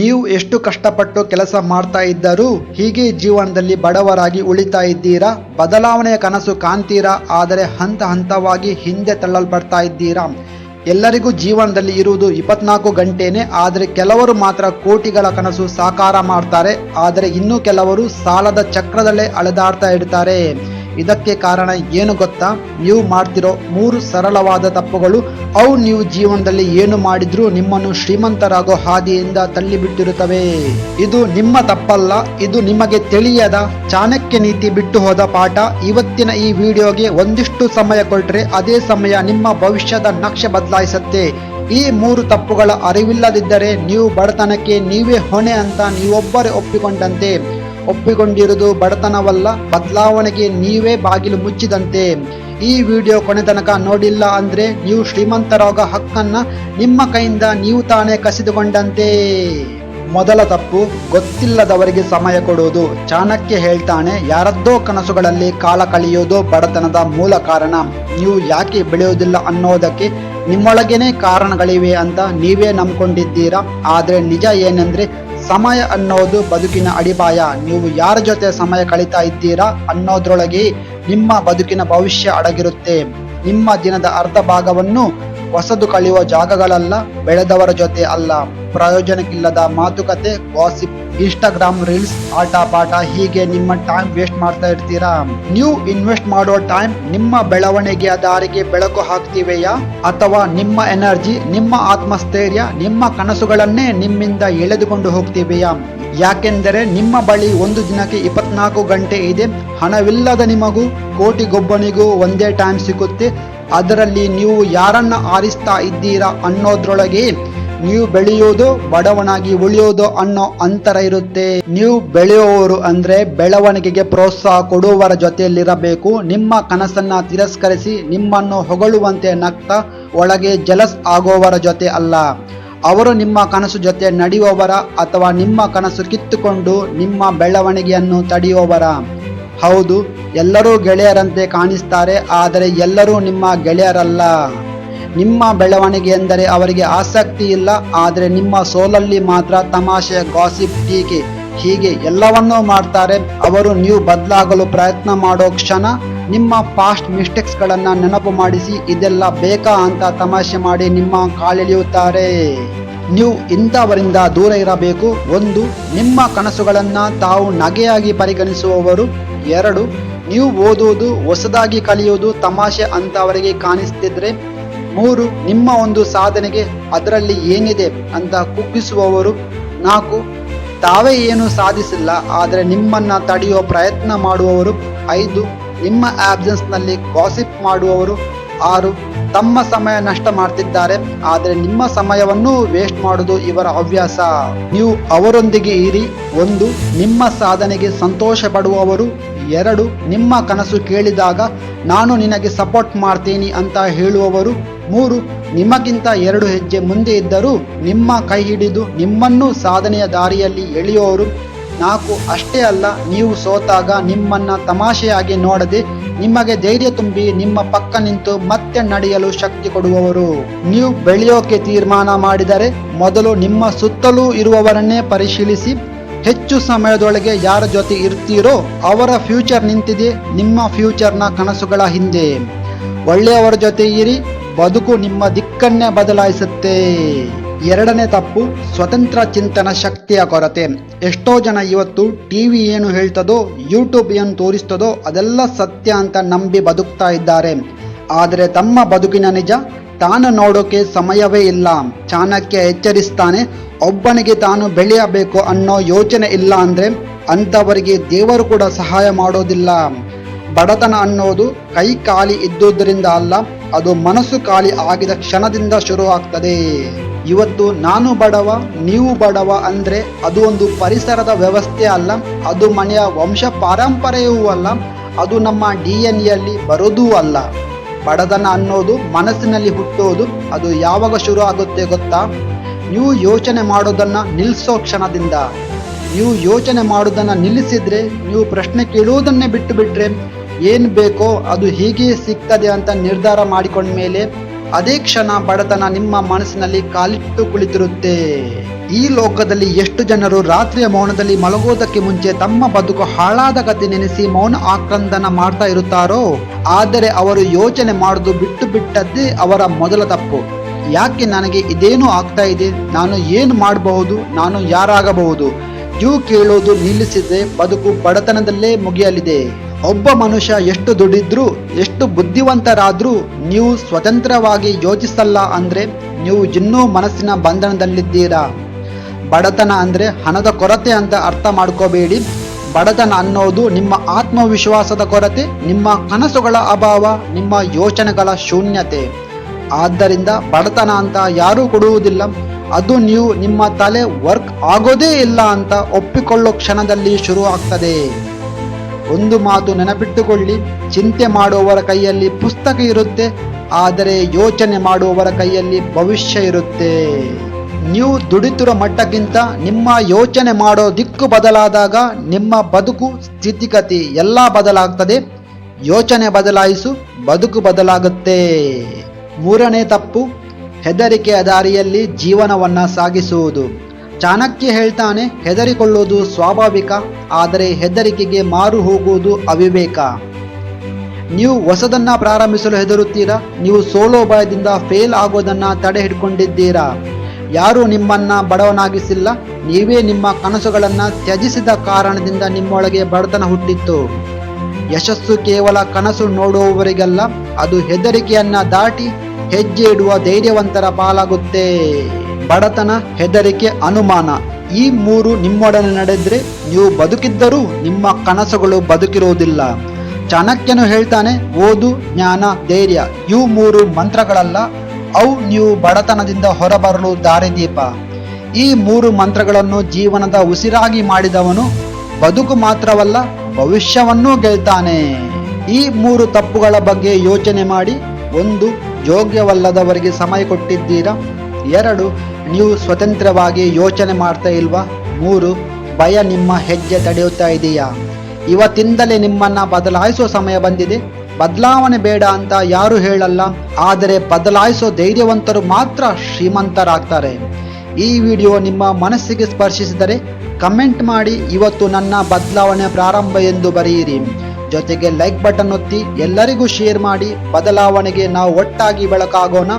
ನೀವು ಎಷ್ಟು ಕಷ್ಟಪಟ್ಟು ಕೆಲಸ ಮಾಡ್ತಾ ಇದ್ದರೂ ಹೀಗೆ ಜೀವನದಲ್ಲಿ ಬಡವರಾಗಿ ಉಳಿತಾ ಇದ್ದೀರಾ? ಬದಲಾವಣೆಯ ಕನಸು ಕಾಣ್ತೀರಾ? ಆದರೆ ಹಂತ ಹಂತವಾಗಿ ಹಿಂದೆ ತಳ್ಳಲ್ಪಡ್ತಾ ಇದ್ದೀರಾ? ಎಲ್ಲರಿಗೂ ಜೀವನದಲ್ಲಿ ಇರುವುದು ಇಪ್ಪತ್ನಾಲ್ಕು ಗಂಟೆನೇ, ಆದರೆ ಕೆಲವರು ಮಾತ್ರ ಕೋಟಿಗಳ ಕನಸು ಸಾಕಾರ ಮಾಡ್ತಾರೆ, ಆದರೆ ಇನ್ನೂ ಕೆಲವರು ಸಾಲದ ಚಕ್ರದಲ್ಲೇ ಅಳೆದಾಡ್ತಾ ಇರ್ತಾರೆ. ಇದಕ್ಕೆ ಕಾರಣ ಏನು ಗೊತ್ತಾ? ನೀವು ಮಾಡ್ತಿರೋ ಮೂರು ಸರಳವಾದ ತಪ್ಪುಗಳು. ಅವು ನೀವು ಜೀವನದಲ್ಲಿ ಏನು ಮಾಡಿದ್ರೂ ನಿಮ್ಮನ್ನು ಶ್ರೀಮಂತರಾಗೋ ಹಾದಿಯಿಂದ ತಳ್ಳಿಬಿಟ್ಟಿರುತ್ತವೆ. ಇದು ನಿಮ್ಮ ತಪ್ಪಲ್ಲ, ಇದು ನಿಮಗೆ ತಿಳಿಯದ ಚಾಣಕ್ಯ ನೀತಿ ಬಿಟ್ಟು ಹೋದ ಪಾಠ. ಇವತ್ತಿನ ಈ ವಿಡಿಯೋಗೆ ಒಂದಿಷ್ಟು ಸಮಯ ಕೊಟ್ರೆ ಅದೇ ಸಮಯ ನಿಮ್ಮ ಭವಿಷ್ಯದ ನಕ್ಷೆ ಬದಲಾಯಿಸುತ್ತೆ. ಈ ಮೂರು ತಪ್ಪುಗಳ ಅರಿವಿಲ್ಲದಿದ್ದರೆ ನೀವು ಬಡತನಕ್ಕೆ ನೀವೇ ಹೊಣೆ ಅಂತ ನೀವೊಬ್ಬರೇ ಒಪ್ಪಿಕೊಂಡಂತೆ. ಒಪ್ಪಿಕೊಂಡಿರುವುದು ಬಡತನವಲ್ಲ, ಬದಲಾವಣೆಗೆ ನೀವೇ ಬಾಗಿಲು ಮುಚ್ಚಿದಂತೆ. ಈ ವಿಡಿಯೋ ಕೊನೆ ತನಕ ನೋಡಿಲ್ಲ ಅಂದ್ರೆ ನೀವು ಶ್ರೀಮಂತರಾಗ ಹಕ್ಕನ್ನ ನಿಮ್ಮ ಕೈಯಿಂದ ನೀವು ತಾನೇ ಕಸಿದುಕೊಂಡಂತೆ. ಮೊದಲ ತಪ್ಪು, ಗೊತ್ತಿಲ್ಲದವರಿಗೆ ಸಮಯ ಕೊಡುವುದು. ಚಾಣಕ್ಯ ಹೇಳ್ತಾನೆ, ಯಾರದ್ದೋ ಕನಸುಗಳಲ್ಲಿ ಕಾಲ ಕಳೆಯೋದು ಬಡತನದ ಮೂಲ ಕಾರಣ. ನೀವು ಯಾಕೆ ಬೆಳೆಯೋದಿಲ್ಲ ಅನ್ನೋದಕ್ಕೆ ನಿಮ್ಮೊಳಗೇನೆ ಕಾರಣಗಳಿವೆ ಅಂತ ನೀವೇ ನಂಬ್ಕೊಂಡಿದ್ದೀರಾ? ಆದರೆ ನಿಜ ಏನಂದ್ರೆ ಸಮಯ ಅನ್ನೋದು ಬದುಕಿನ ಅಡಿಪಾಯ. ನೀವು ಯಾರ ಜೊತೆ ಸಮಯ ಕಳೀತಾ ಇದ್ದೀರಾ ಅನ್ನೋದ್ರೊಳಗೆ ನಿಮ್ಮ ಬದುಕಿನ ಭವಿಷ್ಯ ಅಡಗಿರುತ್ತೆ. ನಿಮ್ಮ ದಿನದ ಅರ್ಧ ಭಾಗವನ್ನು ಹೊಸದು ಕಳೆಯುವ ಜಾಗಗಳಲ್ಲ, ಬೆಳೆದವರ ಜೊತೆ ಅಲ್ಲ. ಪ್ರಯೋಜನಕ್ಕಿಲ್ಲದ ಮಾತುಕತೆ ವಾಸಿಪ್ ಇನ್ಸ್ಟಾಗ್ರಾಮ್ ರೀಲ್ಸ್ ಆಟ ಪಾಠ ಹೀಗೆ ನಿಮ್ಮ ಟೈಮ್ ವೇಸ್ಟ್ ಮಾಡ್ತಾ ಇರ್ತೀರಾ? ನೀವು ಇನ್ವೆಸ್ಟ್ ಮಾಡೋ ಟೈಮ್ ನಿಮ್ಮ ಬೆಳವಣಿಗೆಯ ದಾರಿಗೆ ಬೆಳಕು ಹಾಕ್ತಿವೆಯಾ? ಅಥವಾ ನಿಮ್ಮ ಎನರ್ಜಿ ನಿಮ್ಮ ಆತ್ಮಸ್ಥೈರ್ಯ, ನಿಮ್ಮ ಕನಸುಗಳನ್ನೇ ನಿಮ್ಮಿಂದ ಎಳೆದುಕೊಂಡು ಹೋಗ್ತಿವೆಯಾ? ಯಾಕೆಂದರೆ ನಿಮ್ಮ ಬಳಿ ಒಂದು ದಿನಕ್ಕೆ ಇಪ್ಪತ್ನಾಲ್ಕು ಗಂಟೆ ಇದೆ. ಹಣವಿಲ್ಲದ ನಿಮಗೂ, ಕೋಟಿಗೊಬ್ಬನಿಗೂ ಒಂದೇ ಟೈಮ್ ಸಿಗುತ್ತೆ. ಅದರಲ್ಲಿ ನೀವು ಯಾರನ್ನ ಆರಿಸ್ತಾ ಇದ್ದೀರಾ ಅನ್ನೋದ್ರೊಳಗೆ ನೀವು ಬೆಳೆಯೋದು ಬಡವನಾಗಿ ಉಳಿಯೋದು ಅನ್ನೋ ಅಂತರ ಇರುತ್ತೆ. ನೀವು ಬೆಳೆಯುವವರು ಅಂದ್ರೆ ಬೆಳವಣಿಗೆಗೆ ಪ್ರೋತ್ಸಾಹ ಕೊಡುವವರ ಜೊತೆಯಲ್ಲಿರಬೇಕು. ನಿಮ್ಮ ಕನಸನ್ನ ತಿರಸ್ಕರಿಸಿ ನಿಮ್ಮನ್ನು ಹೊಗಳುವಂತೆ ನಗ್ತಾ ಒಳಗೆ ಜಲಸ್ ಆಗುವವರ ಜೊತೆ ಅಲ್ಲ. ಅವರು ನಿಮ್ಮ ಕನಸು ಜೊತೆ ನಡೆಯುವವರ ಅಥವಾ ನಿಮ್ಮ ಕನಸು ಕಿತ್ತುಕೊಂಡು ನಿಮ್ಮ ಬೆಳವಣಿಗೆಯನ್ನು ತಡೆಯುವವರ. ಹೌದು, ಎಲ್ಲರೂ ಗೆಳೆಯರಂತೆ ಕಾಣಿಸ್ತಾರೆ, ಆದರೆ ಎಲ್ಲರೂ ನಿಮ್ಮ ಗೆಳೆಯರಲ್ಲ. ನಿಮ್ಮ ಬೆಳವಣಿಗೆ ಎಂದರೆ ಅವರಿಗೆ ಆಸಕ್ತಿ ಇಲ್ಲ, ಆದರೆ ನಿಮ್ಮ ಸೋಲಲ್ಲಿ ಮಾತ್ರ ತಮಾಷೆ ಗಾಸಿಪ್ ಟೀಕೆ ಹೀಗೆ ಎಲ್ಲವನ್ನೂ ಮಾಡ್ತಾರೆ. ಅವರು ನೀವು ಬದಲಾಗಲು ಪ್ರಯತ್ನ ಮಾಡೋ ಕ್ಷಣ ನಿಮ್ಮ ಪಾಸ್ಟ್ ಮಿಸ್ಟೇಕ್ಸ್ಗಳನ್ನು ನೆನಪು ಮಾಡಿಸಿ, ಇದೆಲ್ಲ ಬೇಕಾ ಅಂತ ತಮಾಷೆ ಮಾಡಿ ನಿಮ್ಮ ಕಾಲೆಳೆಯುತ್ತಾರೆ. ನೀವು ಇಂಥವರಿಂದ ದೂರ ಇರಬೇಕು. ಒಂದು, ನಿಮ್ಮ ಕನಸುಗಳನ್ನು ತಾವು ನಗೆಯಾಗಿ ಪರಿಗಣಿಸುವವರು. ಎರಡು, ನೀವು ಓದುವುದು, ಹೊಸದಾಗಿ ಕಲಿಯುವುದು ತಮಾಷೆ ಅಂತ ಅವರಿಗೆ ಕಾಣಿಸ್ತಿದ್ರೆ ಮೂರು, ನಿಮ್ಮ ಒಂದು ಸಾಧನೆಗೆ ಅದರಲ್ಲಿ ಏನಿದೆ ಅಂತ ಕುಗ್ಗಿಸುವವರು ನಾಲ್ಕು, ತಾವೇ ಏನು ಸಾಧಿಸಿಲ್ಲ, ಆದರೆ ನಿಮ್ಮನ್ನ ತಡೆಯುವ ಪ್ರಯತ್ನ ಮಾಡುವವರು ಐದು, ನಿಮ್ಮ ಆಬ್ಸೆನ್ಸ್ನಲ್ಲಿ ಗಾಸಿಪ್ ಮಾಡುವವರು ಆರು, ತಮ್ಮ ಸಮಯ ನಷ್ಟ ಮಾಡ್ತಿದ್ದಾರೆ, ಆದರೆ ನಿಮ್ಮ ಸಮಯವನ್ನು ವೇಸ್ಟ್ ಮಾಡುವುದು ಇವರ ಹವ್ಯಾಸ. ನೀವು ಅವರೊಂದಿಗೆ ಇರಿ, ಒಂದು, ನಿಮ್ಮ ಸಾಧನೆಗೆ ಸಂತೋಷ ಪಡುವವರು ಎರಡು, ನಿಮ್ಮ ಕನಸು ಕೇಳಿದಾಗ ನಾನು ನಿನಗೆ ಸಪೋರ್ಟ್ ಮಾಡ್ತೀನಿ ಅಂತ ಹೇಳುವವರು. ಮೂರು, ನಿಮಗಿಂತ ಎರಡು ಹೆಜ್ಜೆ ಮುಂದೆ ಇದ್ದರೂ ನಿಮ್ಮ ಕೈ ಹಿಡಿದು ನಿಮ್ಮನ್ನು ಸಾಧನೆಯ ದಾರಿಯಲ್ಲಿ ಎಳೆಯುವವರು. ನಾಲ್ಕು, ಅಷ್ಟೇ ಅಲ್ಲ, ನೀವು ಸೋತಾಗ ನಿಮ್ಮನ್ನ ತಮಾಷೆಯಾಗಿ ನೋಡದೆ ನಿಮಗೆ ಧೈರ್ಯ ತುಂಬಿ ನಿಮ್ಮ ಪಕ್ಕ ನಿಂತು ಮತ್ತೆ ನಡೆಯಲು ಶಕ್ತಿ ಕೊಡುವವರು. ನೀವು ಬೆಳೆಯೋಕೆ ತೀರ್ಮಾನ ಮಾಡಿದರೆ ಮೊದಲು ನಿಮ್ಮ ಸುತ್ತಲೂ ಇರುವವರನ್ನೇ ಪರಿಶೀಲಿಸಿ. ಹೆಚ್ಚು ಸಮಯದೊಳಗೆ ಯಾರ ಜೊತೆ ಇರ್ತೀರೋ ಅವರ ಫ್ಯೂಚರ್ ನಿಂತಿದೆ, ನಿಮ್ಮ ಫ್ಯೂಚರ್ನ ಕನಸುಗಳ ಹಿಂದೆ. ಒಳ್ಳೆಯವರ ಜೊತೆ ಇರಿ, ಬದುಕು ನಿಮ್ಮ ದಿಕ್ಕನ್ನೇ ಬದಲಾಯಿಸುತ್ತೆ. ಎರಡನೇ ತಪ್ಪು, ಸ್ವತಂತ್ರ ಚಿಂತನ ಶಕ್ತಿಯ ಕೊರತೆ. ಎಷ್ಟೋ ಜನ ಇವತ್ತು ಟಿ ವಿ ಏನು ಹೇಳ್ತದೋ, ಯೂಟ್ಯೂಬ್ ಏನು ತೋರಿಸ್ತದೋ, ಅದೆಲ್ಲ ಸತ್ಯ ಅಂತ ನಂಬಿ ಬದುಕ್ತಾ ಇದ್ದಾರೆ. ಆದರೆ ತಮ್ಮ ಬದುಕಿನ ನಿಜ ತಾನು ನೋಡೋಕೆ ಸಮಯವೇ ಇಲ್ಲ. ಚಾಣಕ್ಯ ಎಚ್ಚರಿಸ್ತಾನೆ, ಒಬ್ಬನಿಗೆ ತಾನು ಬೆಳೆಯಬೇಕು ಅನ್ನೋ ಯೋಚನೆ ಇಲ್ಲ ಅಂದ್ರೆ ಅಂಥವರಿಗೆ ದೇವರು ಕೂಡ ಸಹಾಯ ಮಾಡೋದಿಲ್ಲ. ಬಡತನ ಅನ್ನೋದು ಕೈ ಖಾಲಿ ಇದ್ದುದರಿಂದ ಅಲ್ಲ, ಅದು ಮನಸ್ಸು ಖಾಲಿ ಆಗಿದ ಕ್ಷಣದಿಂದ ಶುರು ಆಗ್ತದೆ ಇವತ್ತು ನಾನು ಬಡವ, ನೀವು ಬಡವ ಅಂದ್ರೆ ಅದು ಒಂದು ಪರಿಸರದ ವ್ಯವಸ್ಥೆ ಅಲ್ಲ, ಅದು ಮನೆಯ ವಂಶ ಪಾರಂಪರೆಯೂ ಅಲ್ಲ, ಅದು ನಮ್ಮ ಡಿ ಎನ್ ಎಲ್ಲಿ ಬರೋದೂ ಅಲ್ಲ. ಬಡತನ ಅನ್ನೋದು ಮನಸ್ಸಿನಲ್ಲಿ ಹುಟ್ಟೋದು, ಅದು ಯಾವಾಗ ಶುರು ಆಗುತ್ತೆ ಗೊತ್ತಾ? ನೀವು ಯೋಚನೆ ಮಾಡೋದನ್ನು ನಿಲ್ಲಿಸೋ ಕ್ಷಣದಿಂದ. ನೀವು ಯೋಚನೆ ಮಾಡೋದನ್ನು ನಿಲ್ಲಿಸಿದರೆ, ನೀವು ಪ್ರಶ್ನೆ ಕೇಳುವುದನ್ನೇ ಬಿಟ್ಟು ಬಿಟ್ಟರೆ ಏನು ಬೇಕೋ ಅದು ಹೀಗೆ ಸಿಗ್ತದೆ ಅಂತ ನಿರ್ಧಾರ ಮಾಡಿಕೊಂಡ ಮೇಲೆ ಅದೇ ಕ್ಷಣ ಬಡತನ ನಿಮ್ಮ ಮನಸ್ಸಿನಲ್ಲಿ ಕಾಲಿಟ್ಟು ಕುಳಿತಿರುತ್ತೆ. ಈ ಲೋಕದಲ್ಲಿ ಎಷ್ಟು ಜನರು ರಾತ್ರಿಯ ಮೌನದಲ್ಲಿ ಮಲಗುವುದಕ್ಕೆ ಮುಂಚೆ ತಮ್ಮ ಬದುಕು ಹಾಳಾದ ಕತೆ ನೆನೆಸಿ ಮೌನ ಆಕ್ರಂದನ ಮಾಡ್ತಾ ಇರುತ್ತಾರೋ? ಆದರೆ ಅವರು ಯೋಚನೆ ಮಾಡುವುದು ಬಿಟ್ಟು ಬಿಟ್ಟದ್ದೇ ಅವರ ಮೊದಲ ತಪ್ಪು. ಯಾಕೆ ನನಗೆ ಇದೇನು ಆಗ್ತಾ ಇದೆ? ನಾನು ಏನು ಮಾಡಬಹುದು? ನಾನು ಯಾರಾಗಬಹುದು? ಇವು ಕೇಳೋದು ನಿಲ್ಲಿಸಿದ್ರೆ ಬದುಕು ಬಡತನದಲ್ಲೇ ಮುಗಿಯಲಿದೆ. ಒಬ್ಬ ಮನುಷ್ಯ ಎಷ್ಟು ದುಡಿದ್ರೂ, ಎಷ್ಟು ಬುದ್ಧಿವಂತರಾದ್ರೂ ನೀವು ಸ್ವತಂತ್ರವಾಗಿ ಯೋಚಿಸಲ್ಲ ಅಂದ್ರೆ ನೀವು ಇನ್ನೂ ಮನಸ್ಸಿನ ಬಂಧನದಲ್ಲಿದ್ದೀರಾ? ಬಡತನ ಅಂದರೆ ಹಣದ ಕೊರತೆ ಅಂತ ಅರ್ಥ ಮಾಡ್ಕೋಬೇಡಿ. ಬಡತನ ಅನ್ನೋದು ನಿಮ್ಮ ಆತ್ಮವಿಶ್ವಾಸದ ಕೊರತೆ, ನಿಮ್ಮ ಕನಸುಗಳ ಅಭಾವ, ನಿಮ್ಮ ಯೋಚನೆಗಳ ಶೂನ್ಯತೆ. ಆದ್ದರಿಂದ ಬಡತನ ಅಂತ ಯಾರೂ ಕೊಡುವುದಿಲ್ಲ. ಅದು ನೀವು ನಿಮ್ಮ ತಲೆ ವರ್ಕ್ ಆಗೋದೇ ಇಲ್ಲ ಅಂತ ಒಪ್ಪಿಕೊಳ್ಳೋ ಕ್ಷಣದಲ್ಲಿ ಶುರು ಆಗ್ತದೆ. ಒಂದು ಮಾತು ನೆನಪಿಟ್ಟುಕೊಳ್ಳಿ, ಚಿಂತೆ ಮಾಡುವವರ ಕೈಯಲ್ಲಿ ಪುಸ್ತಕ ಇರುತ್ತೆ, ಆದರೆ ಯೋಚನೆ ಮಾಡುವವರ ಕೈಯಲ್ಲಿ ಭವಿಷ್ಯ ಇರುತ್ತೆ. ನೀವು ದುಡಿತಿರೋ ಮಟ್ಟಕ್ಕಿಂತ ನಿಮ್ಮ ಯೋಚನೆ ಮಾಡೋ ದಿಕ್ಕು ಬದಲಾದಾಗ ನಿಮ್ಮ ಬದುಕು ಸ್ಥಿತಿಗತಿ ಎಲ್ಲ ಬದಲಾಗ್ತದೆ. ಯೋಚನೆ ಬದಲಾಯಿಸು, ಬದುಕು ಬದಲಾಗುತ್ತೆ. ಮೂರನೇ ತಪ್ಪು, ಹೆದರಿಕೆಯ ದಾರಿಯಲ್ಲಿ ಜೀವನವನ್ನ ಸಾಗಿಸುವುದು. ಚಾಣಕ್ಯ ಹೇಳ್ತಾನೆ ಹೆದರಿಕೊಳ್ಳುವುದು ಸ್ವಾಭಾವಿಕ, ಆದರೆ ಹೆದರಿಕೆಗೆ ಮಾರು ಹೋಗುವುದು ಅವಿವೇಕ. ನೀವು ಹೊಸದನ್ನ ಪ್ರಾರಂಭಿಸಲು ಹೆದರುತ್ತೀರಾ? ನೀವು ಸೋಲೋ ಭಯದಿಂದ ಫೇಲ್ ಆಗೋದನ್ನ ತಡೆ ಹಿಡ್ಕೊಂಡಿದ್ದೀರಾ ಯಾರೂ ನಿಮ್ಮನ್ನ ಬಡವನಾಗಿಸಿಲ್ಲ. ನೀವೇ ನಿಮ್ಮ ಕನಸುಗಳನ್ನು ತ್ಯಜಿಸಿದ ಕಾರಣದಿಂದ ನಿಮ್ಮೊಳಗೆ ಬಡತನ ಹುಟ್ಟಿತ್ತು. ಯಶಸ್ಸು ಕೇವಲ ಕನಸು ನೋಡುವವರಿಗಲ್ಲ, ಅದು ಹೆದರಿಕೆಯನ್ನ ದಾಟಿ ಹೆಜ್ಜೆ ಇಡುವ ಧೈರ್ಯವಂತರ ಪಾಲಾಗುತ್ತೆ. ಬಡತನ, ಹೆದರಿಕೆ, ಅನುಮಾನ ಈ ಮೂರು ನಿಮ್ಮೊಡನೆ ನಡೆದ್ರೆ ನೀವು ಬದುಕಿದ್ದರೂ ನಿಮ್ಮ ಕನಸುಗಳು ಬದುಕಿರುವುದಿಲ್ಲ ಚಾಣಕ್ಯನು ಹೇಳ್ತಾನೆ, ಓದು, ಜ್ಞಾನ, ಧೈರ್ಯ ಇವು ಮೂರು ಮಂತ್ರಗಳಲ್ಲ ಅವು ನೀವು ಬಡತನದಿಂದ ಹೊರಬರಲು ದಾರಿದೀಪ. ಈ ಮೂರು ಮಂತ್ರಗಳನ್ನು ಜೀವನದ ಉಸಿರಾಗಿ ಮಾಡಿದವನು ಬದುಕು ಮಾತ್ರವಲ್ಲ, ಭವಿಷ್ಯವನ್ನೂ ಗೆಲ್ತಾನೆ. ಈ ಮೂರು ತಪ್ಪುಗಳ ಬಗ್ಗೆ ಯೋಚನೆ ಮಾಡಿ, ಒಂದು, ಯೋಗ್ಯವಲ್ಲದವರಿಗೆ ಸಮಯ ಕೊಟ್ಟಿದ್ದೀರಾ? ಎರಡು, ನೀವು ಸ್ವತಂತ್ರವಾಗಿ ಯೋಚನೆ ಮಾಡ್ತಾ ಇಲ್ವಾ? ಮೂರು, ಭಯ ನಿಮ್ಮ ಹೆಜ್ಜೆ ತಡೆಯುತ್ತಾ ಇದೆಯಾ? ಇವತ್ತಿಂದಲೇ ನಿಮ್ಮನ್ನ ಬದಲಾಯಿಸುವ ಸಮಯ ಬಂದಿದೆ. ಬದಲಾವಣೆ ಬೇಡ ಅಂತ ಯಾರು ಹೇಳಲ್ಲ, ಆದರೆ ಬದಲಾಯಿಸೋ ಧೈರ್ಯವಂತರು ಮಾತ್ರ ಶ್ರೀಮಂತರಾಗ್ತಾರೆ. ಈ ವಿಡಿಯೋ ನಿಮ್ಮ ಮನಸ್ಸಿಗೆ ಸ್ಪರ್ಶಿಸಿದರೆ ಕಮೆಂಟ್ ಮಾಡಿ, ಇವತ್ತು ನನ್ನ ಬದಲಾವಣೆ ಪ್ರಾರಂಭ ಎಂದು ಬರೆಯಿರಿ. ಜೊತೆಗೆ ಲೈಕ್ ಬಟನ್ ಒತ್ತಿ ಎಲ್ಲರಿಗೂ ಶೇರ್ ಮಾಡಿ, ಬದಲಾವಣೆಗೆ ನಾವು ಒಟ್ಟಾಗಿ ಬೆಳಕಾಗೋಣ.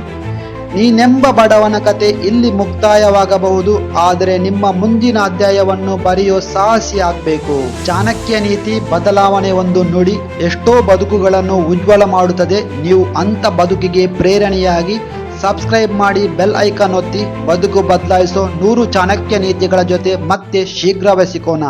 ನೀನೆಂಬ ಬಡವನ ಕತೆ ಇಲ್ಲಿ ಮುಕ್ತಾಯವಾಗಬಹುದು, ಆದರೆ ನಿಮ್ಮ ಮುಂದಿನ ಅಧ್ಯಾಯವನ್ನು ಬರೆಯೋ ಸಾಹಸಿ ಆಗಬೇಕು. ಚಾಣಕ್ಯ ನೀತಿ ಬದಲಾವಣೆ ಒಂದು ನುಡಿ, ಎಷ್ಟೋ ಬದುಕುಗಳನ್ನು ಉಜ್ವಲ ಮಾಡುತ್ತದೆ. ನೀವು ಅಂತ ಬದುಕಿಗೆ ಪ್ರೇರಣೆಯಾಗಿ ಸಬ್ಸ್ಕ್ರೈಬ್ ಮಾಡಿ ಬೆಲ್ ಐಕಾನ್ ಒತ್ತಿ, ಬದುಕು ಬದಲಾಯಿಸೋ ನೂರು ಚಾಣಕ್ಯ ನೀತಿಗಳ ಜೊತೆ ಮತ್ತೆ ಶೀಘ್ರವೇ ಸಿಗೋಣ.